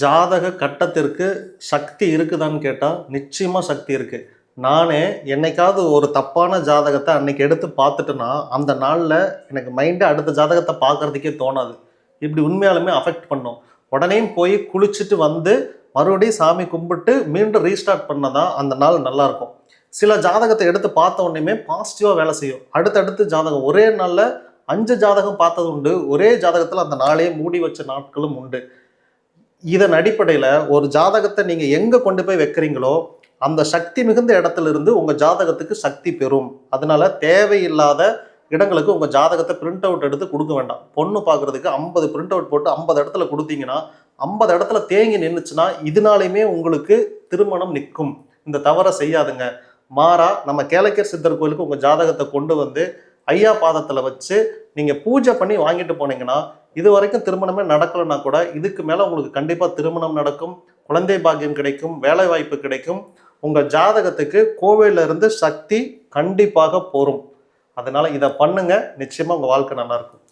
ஜாதக கட்டத்திற்கு சக்தி இருக்குதான்னு கேட்டால் நிச்சயமாக சக்தி இருக்குது நானே என்னைக்காவது ஒரு தப்பான ஜாதகத்தை அன்னைக்கு எடுத்து பார்த்துட்டேன்னா அந்த நாளில் எனக்கு மைண்டு அடுத்த ஜாதகத்தை பார்க்கறதுக்கே தோணாது. இப்படி உண்மையாலுமே அஃபெக்ட் பண்ணும். உடனே போய் குளிச்சுட்டு வந்து மறுபடியும் சாமி கும்பிட்டு மீண்டும் ரீஸ்டார்ட் பண்ணதான் அந்த நாள் நல்லாயிருக்கும் சில ஜாதகத்தை எடுத்து பார்த்த உடனேமே பாசிட்டிவாக வேலை செய்யும். அடுத்தடுத்து ஜாதகம் ஒரே நாளில் அஞ்சு ஜாதகம் பார்த்தது உண்டு. ஒரே ஜாதகத்தில் அந்த நாளே மூடி வச்ச நாட்களும் உண்டு. இதன் அடிப்படையில் ஒரு ஜாதகத்தை நீங்கள் எங்கே கொண்டு போய் வைக்கிறீங்களோ அந்த சக்தி மிகுந்த இடத்துல இருந்து உங்கள் ஜாதகத்துக்கு சக்தி பெறும். அதனால தேவையில்லாத இடங்களுக்கு உங்கள் ஜாதகத்தை பிரிண்ட் அவுட் எடுத்து கொடுக்க வேண்டாம். பொண்ணு பார்க்குறதுக்கு ஐம்பது பிரிண்ட் அவுட் போட்டு ஐம்பது இடத்துல கொடுத்தீங்கன்னா ஐம்பது இடத்துல தேங்கி நின்றுச்சுன்னா இதனாலையுமே உங்களுக்கு திருமணம் நிற்கும். இந்த தவறை செய்யாதுங்க. மாறா நம்ம கேளக்கர் சித்தர் கோயிலுக்கு உங்கள் ஜாதகத்தை கொண்டு வந்து ஐயா பாதத்தில் வச்சு நீங்கள் பூஜை பண்ணி வாங்கிட்டு போனீங்கன்னா இது வரைக்கும் திருமணமே நடக்கலைன்னா கூட இதுக்கு மேலே உங்களுக்கு கண்டிப்பாக திருமணம் நடக்கும் குழந்தை பாக்கியம் கிடைக்கும் வேலை வாய்ப்பு கிடைக்கும். உங்கள் ஜாதகத்துக்கு கோவிலிருந்து சக்தி கண்டிப்பாக போரும். அதனால் இதை பண்ணுங்கள் நிச்சயமாக உங்கள் வாழ்க்கை நல்லாயிருக்கும்